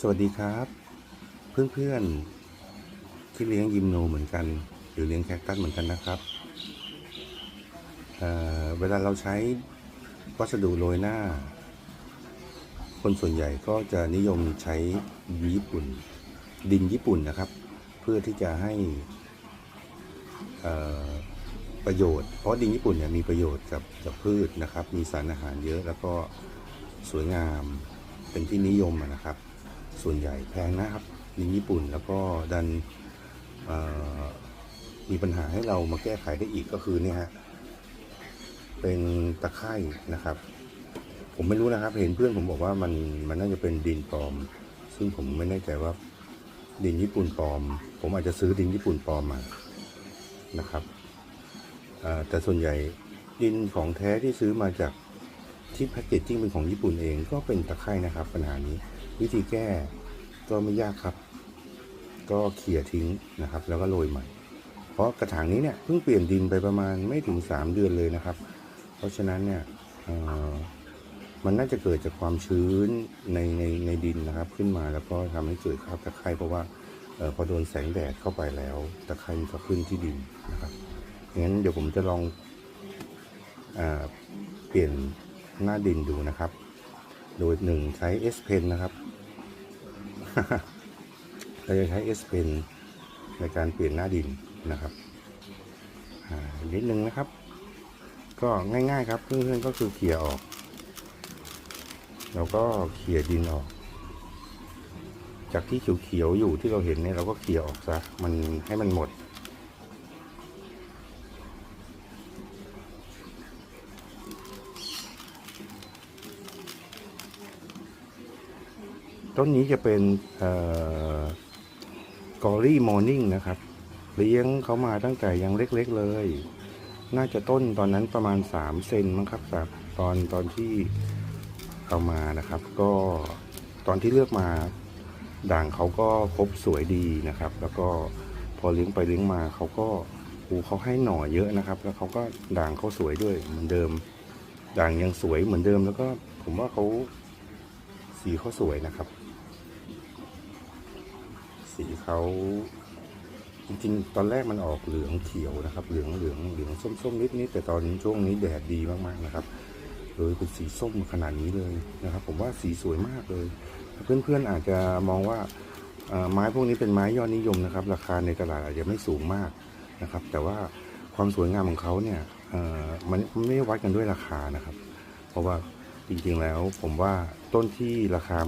สวัสดีครับ เพื่อนๆที่เลี้ยงยิมโนเหมือนกัน หรือเลี้ยงแคคตัสเหมือนกันนะครับเเวลาเราใช้วัสดุโรยหน้า คนส่วนใหญ่ก็จะนิยมใช้ญี่ปุ่น ดินญี่ปุ่นนะครับ เพื่อที่จะให้ประโยชน์ เพราะดินญี่ปุ่นเนี่ยมีประโยชน์กับกับพืชนะครับ มีสารอาหารเยอะแล้วก็สวยงามเป็นที่นิยมนะครับ ส่วนใหญ่แพงนะครับดินญี่ปุ่นแล้วก็ดันมีปัญหาให้เรามาแก้ไขได้อีกก็คือเนี่ยฮะเป็นตะไคร่นะครับ ผมไม่รู้นะครับ เห็นเพื่อนผมบอกว่ามันมันน่าจะเป็นดินปลอม ซึ่งผมไม่แน่ใจว่าดินญี่ปุ่นปลอม ผมอาจจะซื้อดินญี่ปุ่นปลอมมานะครับแต่ส่วนใหญ่ดินของแท้ที่ซื้อมาจาก ที่แพคเกจจิ้งเป็นของญี่ปุ่นเองก็เป็นตะไคร่นะครับปัญหานี้ วิธีแก้ก็ไม่ยากครับ ก็เขี่ยทิ้งนะครับ แล้วก็โรยใหม่ เพราะกระถางนี้เนี่ยเพิ่งเปลี่ยนดินไปประมาณไม่ถึง 3 เดือนเลยนะครับ เพราะฉะนั้นเนี่ยมันน่าจะเกิดจากความชื้นในในในดินนะครับ ขึ้นมาแล้วก็ทำให้เกิดคราบตะไคร่เพราะว่าออพอโดนแสงแดดเข้าไปแล้วตะไคร่ก็ขึ้นที่ดินนะครับงั้นเดี๋ยวผมจะลองอเปลี่ยน หน้าดินดูนะครับ โดยหนึ่งใช้ S Pen นะครับ เราจะใช้ S Pen ในการเปลี่ยนหน้าดินนะครับนิดนึงนะครับ ก็ง่ายๆครับเพื่อนๆก็คือเขี่ยออก แล้วก็เขี่ยดินออก จากที่เขียวๆอยู่ที่เราเห็นเนี่ยเราก็เขี่ยออกซะมันให้มันหมด ต้นนี้จะเป็นกอรี่มอร์นิ่งนะครับ เลี้ยงเขามาตั้งแต่ยังเล็กๆเลย น่าจะต้นตอนนั้นประมาณ 3 เซนมั้งครับครับตอนตอนที่เอามานะครับ ก็ตอนที่เลือกมาด่างเขาก็ครบสวยดีนะครับ แล้วก็พอเลี้ยงไปเลี้ยงมาเขาก็อูเขาให้หน่อเยอะนะครับ แล้วเขาก็ด่างเขาสวยด้วยเหมือนเดิม ด่างยังสวยเหมือนเดิมแล้วก็ผมว่าเขา สีเขาสวยนะครับ สีเขาจริงๆ ตอนแรกมันออกเหลืองเขียวนะครับ เหลืองเหลืองเหลืองส้มๆนิดๆแต่ตอนช่วงนี้แดดดีมากๆนะครับเลยเป็นสีส้มขนาดนี้เลยนะครับ ผมว่าสีสวยมากเลย เพื่อนๆอาจจะมองว่าไม้พวกนี้เป็นไม้ยอดนิยมนะครับ ราคาในตลาดอาจจะไม่สูงมากนะครับ แต่ว่าความสวยงามของเขาเนี่ยมันไม่วัดกันด้วยราคานะครับ เพราะว่า จริงๆแล้วผมว่าต้นที่ราคา